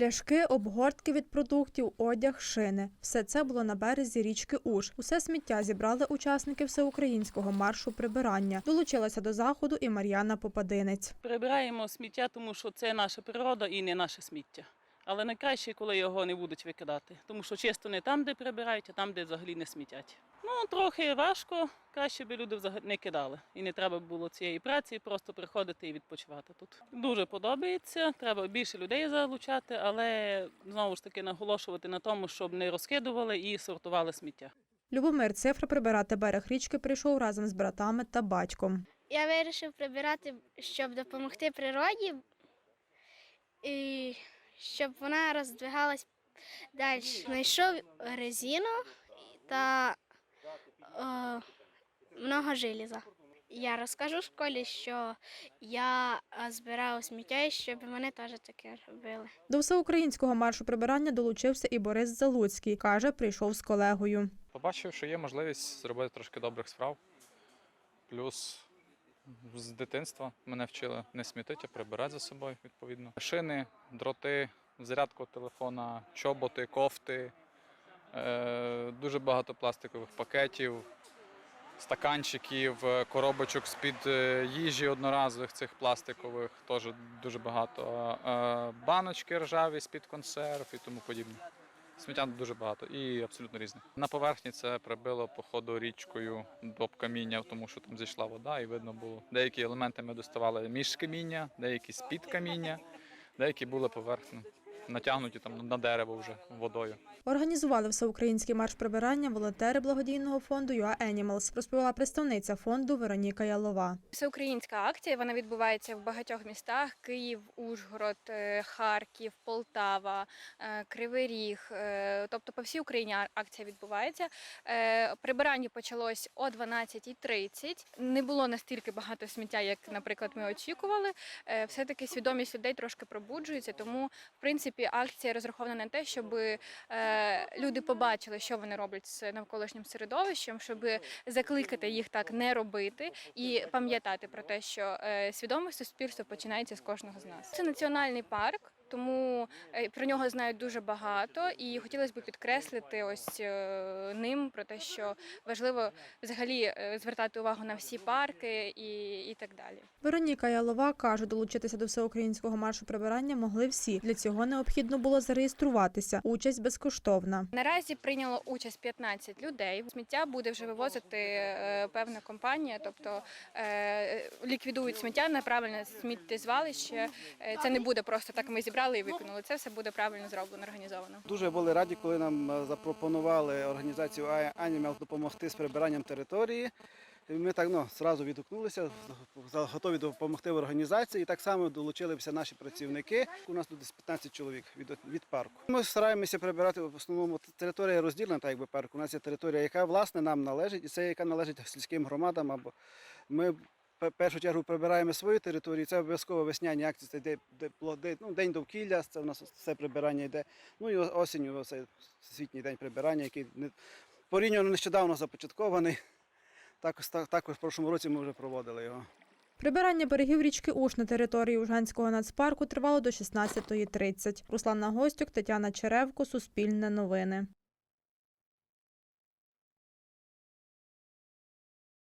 Пляшки, обгортки від продуктів, одяг, шини. Все це було на березі річки Уж. Усе сміття зібрали учасники всеукраїнського маршу прибирання. Долучилася до заходу і Мар'яна Попадинець. Прибираємо сміття, тому що це наша природа і не наше сміття. Але найкраще, коли його не будуть викидати, тому що чисто не там, де прибирають, а там, де взагалі не смітять. Ну, трохи важко, краще би люди взагалі не кидали. І не треба було цієї праці, просто приходити і відпочивати тут. Дуже подобається, треба більше людей залучати, але знову ж таки наголошувати на тому, щоб не розкидували і сортували сміття. Любомир Цифра прибирати берег річки прийшов разом з братами та батьком. Я вирішив прибирати, щоб допомогти природі і щоб вона роздвигалась далі. Знайшов резину та е, много желіза. Я розкажу в школі, що я е, збирав сміття щоб вони теж таке робили. До всеукраїнського маршу прибирання долучився і Борис Залуцький. Каже, прийшов з колегою. Побачив, що є можливість зробити трошки добрих справ. Плюс з дитинства мене вчили не смітити, а прибирати за собою, відповідно. Шини, дроти, зарядку телефона, чоботи, кофти, е, дуже багато пластикових пакетів, стаканчиків, е, коробочок з-під е, їжі одноразових цих пластикових, теж дуже багато. Баночки ржаві з-під консерв і тому подібне. Сміття дуже багато і абсолютно різне. На поверхні це прибило по ходу річкою до каміння, тому що там зійшла вода, і видно було. Деякі елементи ми доставали між каміння, деякі з-під каміння, деякі були поверхну, натягнуті там на дерево вже водою. Організували всеукраїнський марш прибирання волонтери благодійного фонду UA Animals, розповіла представниця фонду Вероніка Ялова. Всеукраїнська акція вона відбувається в багатьох містах: Київ, Ужгород, е, Харків, Полтава, е, Кривий Ріг. е, Тобто по всій Україні акція відбувається. Прибирання почалось о 12.30. Не було настільки багато сміття, як, наприклад, ми очікували. Е, Все-таки свідомість людей трошки пробуджується, тому в принципі акція розрахована на те, щоб е, люди побачили, що вони роблять з навколишнім середовищем, щоб закликати їх так не робити і пам'ятати про те, що е, свідоме суспільство починається з кожного з нас. Це національний парк. Тому е, про нього знають дуже багато, і хотілося б підкреслити ось е, ним про те, що важливо взагалі е, звертати увагу на всі парки і, і так далі. Вероніка Ялова каже, долучитися до всеукраїнського маршу прибирання могли всі. Для цього необхідно було зареєструватися. Участь безкоштовна. Наразі прийняло участь 15 людей. Сміття буде вже вивозити певна компанія, тобто ліквідують сміття на правильне сміттєзвалище. Це не буде просто так. Ми зібрали і викинули. Це все буде правильно зроблено, організовано. Дуже були раді, коли нам е, запропонували організацію Animal допомогти з прибиранням території. Ми так ну, зразу відгукнулися, готові допомогти в організації. І так само долучилися наші працівники. У нас тут десь 15 чоловік від, від парку. Ми стараємося прибирати в основному територія розділена, так якби парк. У нас є територія, яка власне нам належить, і це яка належить сільським громадам. Або ми першу чергу прибираємо свою територію. Це обов'язково весняні акції. Це де, де, де, ну, день довкілля, це у нас все прибирання йде. Ну і осінню це світній день прибирання, який порівняно нещодавно започаткований. Також, так- також в прошлому році ми вже проводили його. Прибирання берегів річки Уж на території Ужганського нацпарку тривало до 16.30. Руслана Гостюк, Тетяна Черевко, Суспільне новини.